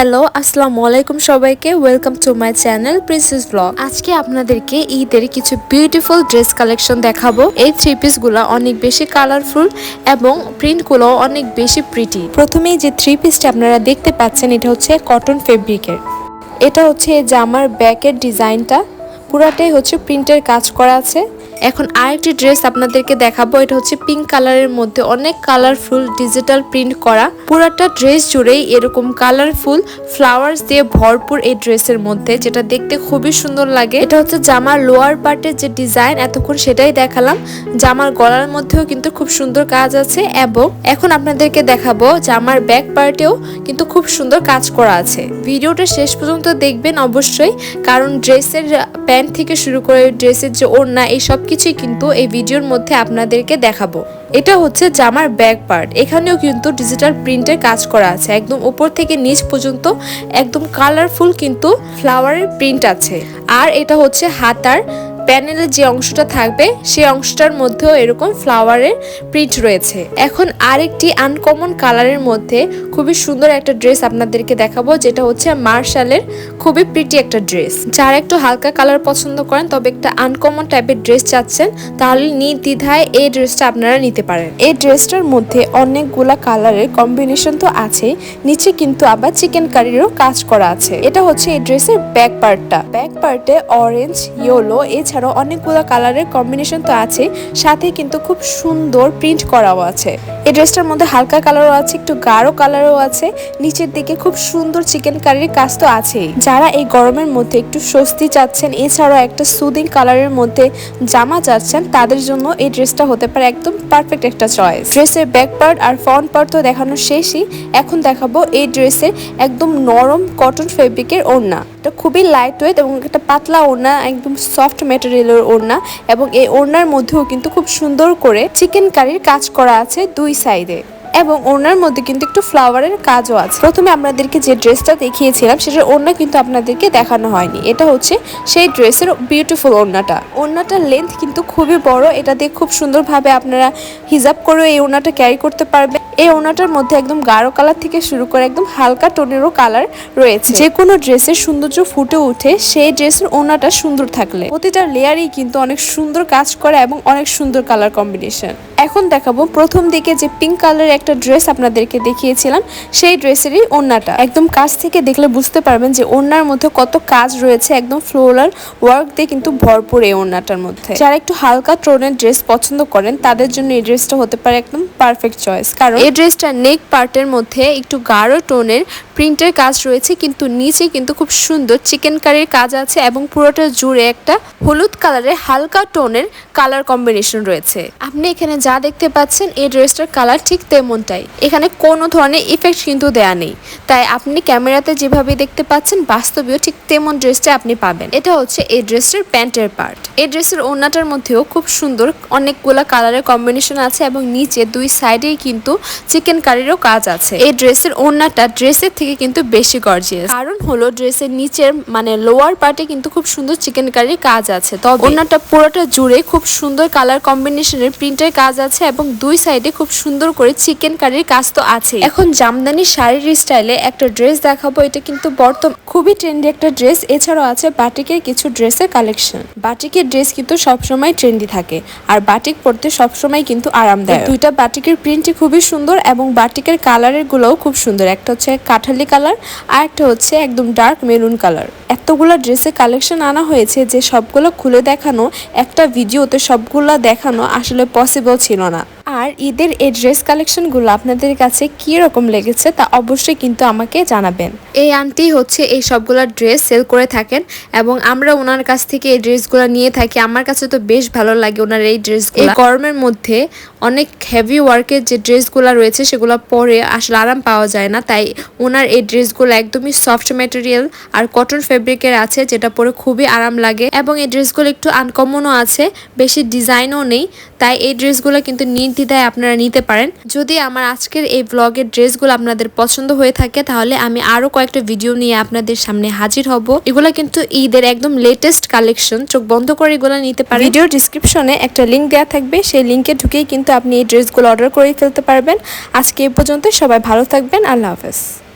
Hello আসসালামু আলাইকুম সবাইকে। Welcome to my channel princess blog আজকে আপনাদেরকে ঈদের কিছু বিউটিফুল ড্রেস কালেকশন দেখাবো। এই থ্রি পিসগুলো অনেক বেশি কালারফুল এবং প্রিন্টগুলো অনেক বেশি প্রিটি প্রথমেই যে থ্রি পিসটা আপনারা দেখতে পাচ্ছেন, এটা হচ্ছে কটন ফেব্রিকের এটা হচ্ছে জামার ব্যাকের ডিজাইনটা পুরাটাই হচ্ছে প্রিন্টের কাজ করা আছে। এখন আরেকটি ড্রেস আপনাদেরকে দেখাবো, এটা হচ্ছে পিঙ্ক কালারের মধ্যে অনেক কালারফুল ডিজিটাল প্রিন্ট করা। পুরাটা ড্রেস জুড়েই এরকম কালারফুল ফ্লাওয়ার্স দিয়ে ভরপুর এই ড্রেসের মধ্যে, যেটা দেখতে খুবই সুন্দর লাগে। এটা হচ্ছে জামার লোয়ার পার্টের যে ডিজাইন এতক্ষণ সেটাই দেখালাম। জামার গলার মধ্যেও কিন্তু খুব সুন্দর কাজ আছে এবং এখন আপনাদেরকে দেখাবো জামার ব্যাক পার্টেও কিন্তু খুব সুন্দর কাজ করা আছে। ভিডিওটা শেষ পর্যন্ত দেখবেন অবশ্যই, কারণ ড্রেসের প্যান্ট থেকে শুরু করে ড্রেসের যে ওড়না, এই সব কিছুই কিন্তু এই ভিডিওর মধ্যে আপনাদেরকে দেখাবো। এটা হচ্ছে জামার ব্যাক পার্ট। এখানেও কিন্তু ডিজিটাল প্রিন্টের কাজ করা আছে। একদম উপর থেকে নিচ পর্যন্ত একদম কালারফুল কিন্তু ফ্লাওয়ারের প্রিন্ট আছে। আর এটা হচ্ছে হাতার প্যানেলের যে অংশটা থাকবে, সেই অংশটার মধ্যেও এরকম ফ্লাওয়ারের প্রিন্ট রয়েছে। এখন আরেকটি আনকমন কালারের মধ্যে খুবই সুন্দর একটা ড্রেস আপনাদেরকে দেখাবো, যেটা হচ্ছে মার্শালের খুবই প্রিটি একটা ড্রেস। যারা একটু হালকা কালার পছন্দ করেন, তবে একটা আনকমন টাইপের ড্রেস চাচ্ছেন, তাহলে নির্দ্বিধায় এই ড্রেসটা আপনারা নিতে পারেন। এই ড্রেসটার মধ্যে অনেকগুলা কালারের কম্বিনেশন তো আছে নিচে কিন্তু আবার চিকেন কারিরও কাজ করা আছে। এটা হচ্ছে এই ড্রেসের ব্যাক পার্টটা। ব্যাক পার্টে অরেঞ্জ, ইয়েলো এছাড়াও অনেকগুলো কালারের কম্বিনেশন তো আছে সাথে কিন্তু খুব সুন্দর প্রিন্ট করাও আছে। এই ড্রেসটার মধ্যে হালকা কালারও আছে, একটু গাঢ় কালারও আছে, নিচের দিকে খুব সুন্দর চিকেন কারির কাজ তো আছেই। যারা এই গরমের মধ্যে একটু স্বস্তি চাচ্ছেন, এছাড়াও একটা সুদিং কালারের মধ্যে জামা চাচ্ছেন, তাদের জন্য এই ড্রেসটা হতে পারে একদম পারফেক্ট একটা চয়েস ড্রেসের ব্যাক পার্ট আর ফ্রন্ট পার্ট তো দেখানো শেষই, এখন দেখাবো এই ড্রেসের একদম নরম কটন ফেব্রিকের ওড়না। এটা খুবই লাইট ওয়েট এবং একটা পাতলা ওড়না, একদম সফট ম্যাটেরিয়ালের ওড়না এবং এই ওড়নার মধ্যেও কিন্তু খুব সুন্দর করে চিকেন কারির কাজ করা আছে দুই সাইডে এবং ওড়নার মধ্যে কিন্তু একটু ফ্লাওয়ারের কাজও আছে। প্রথমে আপনাদেরকে যে ড্রেসটা দেখিয়েছিলাম, সেটার ওড়না কিন্তু আপনাদেরকে দেখানো হয়নি। এটা হচ্ছে সেই ড্রেসের বিউটিফুল ওড়নাটা। ওড়নাটার লেন্থ কিন্তু খুবই বড়। এটা দিয়ে খুব সুন্দরভাবে আপনারা হিজাব করেও এই ওড়নাটা ক্যারি করতে পারবেন। এই ওড়নাটার মধ্যে একদম গাঢ় কালার থেকে শুরু করে একদম হালকা টোনেরও কালার রয়েছে। যে কোনো ড্রেসের সৌন্দর্য ফুটে উঠে সেই ড্রেসের ওড়নাটা সুন্দর থাকলে। প্রতিটা লেয়ারই কিন্তু অনেক সুন্দর কাজ করে এবং অনেক সুন্দর কালার কম্বিনেশন। এখন দেখাবো প্রথম দিকে যে পিঙ্ক কালারের একটা ড্রেস আপনাদেরকে দেখিয়েছিলাম, সেই ড্রেসেরই ওড়নাটা। একদম কাছ থেকে দেখলে বুঝতে পারবেন যে ওড়নার মধ্যে কত কাজ রয়েছে, একদম ফ্লোরাল ওয়ার্ক দিয়ে কিন্তু ভরপুর এই ওড়নাটার মধ্যে। যারা একটু হালকা টোনের ড্রেস পছন্দ করেন, তাদের জন্য এই ড্রেসটা হতে পারে একদম পারফেক্ট চয়েস। কারণ এই ড্রেসটা নেক পার্টের মধ্যে একটু গাঢ় টোনের প্রিন্টের কাজ রয়েছে, কিন্তু নিচে কিন্তু খুব সুন্দর চিকেন কারির কাজ আছে এবং পুরোটা জুড়ে একটা হলুদ কালারের হালকা টোনের কালার কম্বিনেশন রয়েছে। আপনি এখানে যা দেখতে পাচ্ছেন, এই ড্রেসটার কালার ঠিক তেমনটাই। এখানে কোনো ধরনের ইফেক্ট কিন্তু দেয়া নেই। তাই আপনি ক্যামেরাতে যেভাবে দেখতে পাচ্ছেন, বাস্তবেও ঠিক তেমন ড্রেসটা আপনি পাবেন। এটা হচ্ছে এই ড্রেসটার প্যান্টের পার্ট। এই ড্রেসের ওড়নাটার মধ্যেও খুব সুন্দর অনেকগুলো কালারের কম্বিনেশন আছে এবং নিচে দুই সাইডেই কিন্তু চিকেন কারিরও কাজ আছে। এই ড্রেসের ওড়নাটা ড্রেসের থেকে কিন্তু বেশি গর্জিয়াস কারণ হলো ড্রেসের নিচের মানে লোয়ার পার্টে কিন্তু খুব সুন্দর চিকেন কারির কাজ আছে। তবে ওড়নাটা পুরোটা জুড়ে খুব সুন্দর কালার কম্বিনেশনের প্রিন্টের কাজ আছে এবং দুই সাইডে খুব সুন্দর করে চিকেন কারির কাজ তো আছে এখন জামদানি শাড়ির স্টাইলে একটা ড্রেস দেখাবো, এটা কিন্তু বর্তমান খুবই ট্রেন্ডি একটা ড্রেস এছাড়াও আছে বাটিকের কিছু ড্রেসের কালেকশন বাটিকের ড্রেস কিন্তু সবসময় ট্রেন্ডি থাকে। আর বাটিক পরতে সবসময় কিন্তু আরামদায়ক। দুইটা বাটিকের প্রিন্টই খুবই সুন্দর এবং বাটিকের কালারের গুলোও খুব সুন্দর। একটা হচ্ছে কাঠালি কালার, আর একটা হচ্ছে একদম ডার্ক মেরুন কালার। এতগুলো ড্রেসের কালেকশন আনা হয়েছে যে সবগুলো খুলে দেখানো, একটা ভিডিওতে সবগুলো দেখানো আসলে পসিবল ছিল না। আর ঈদের এই ড্রেস কালেকশনগুলো আপনাদের কাছে কি রকম লেগেছে তা অবশ্যই কিন্তু আমাকে জানাবেন। এই আন্টি হচ্ছে এই সবগুলো ড্রেস সেল করে থাকেন এবং আমরা ওনার কাছ থেকে এই ড্রেসগুলো নিয়ে থাকি। আমার কাছে তো বেশ ভালো লাগে ওনার এই ড্রেসগুলো এই গরমের মধ্যে অনেক হেভি ওয়ার্কের যে ড্রেসগুলো রয়েছে সেগুলো পরে আসলে আরাম পাওয়া যায় না। তাই ওনার এই ড্রেসগুলো একদমই সফট ম্যাটেরিয়াল আর কটন ফেব্রিকের আছে যেটা পরে খুবই আরাম লাগে এবং এই ড্রেসগুলো একটু আনকমনও আছে বেশি ডিজাইনও নেই। তাই এই ড্রেসগুলো কিন্তু নির্দ্বিধায় আপনারা নিতে পারেন। যদি আমার আজকের এই ব্লগের ড্রেসগুলো আপনাদের পছন্দ হয়ে থাকে, তাহলে আমি আরও কয়েকটা ভিডিও নিয়ে আপনাদের সামনে হাজির হব। এগুলো কিন্তু ঈদের একদম লেটেস্ট কালেকশন চোখ বন্ধ করে এগুলো নিতে পারেন। ভিডিও ডিসক্রিপশনে একটা লিঙ্ক দেওয়া থাকবে। সেই লিঙ্কে ঢুকেই কিন্তু আপনি এই ড্রেসগুলো অর্ডার করে ফেলতে পারবেন। আজকে এ পর্যন্ত সবাই ভালো থাকবেন। আল্লাহ হাফেজ।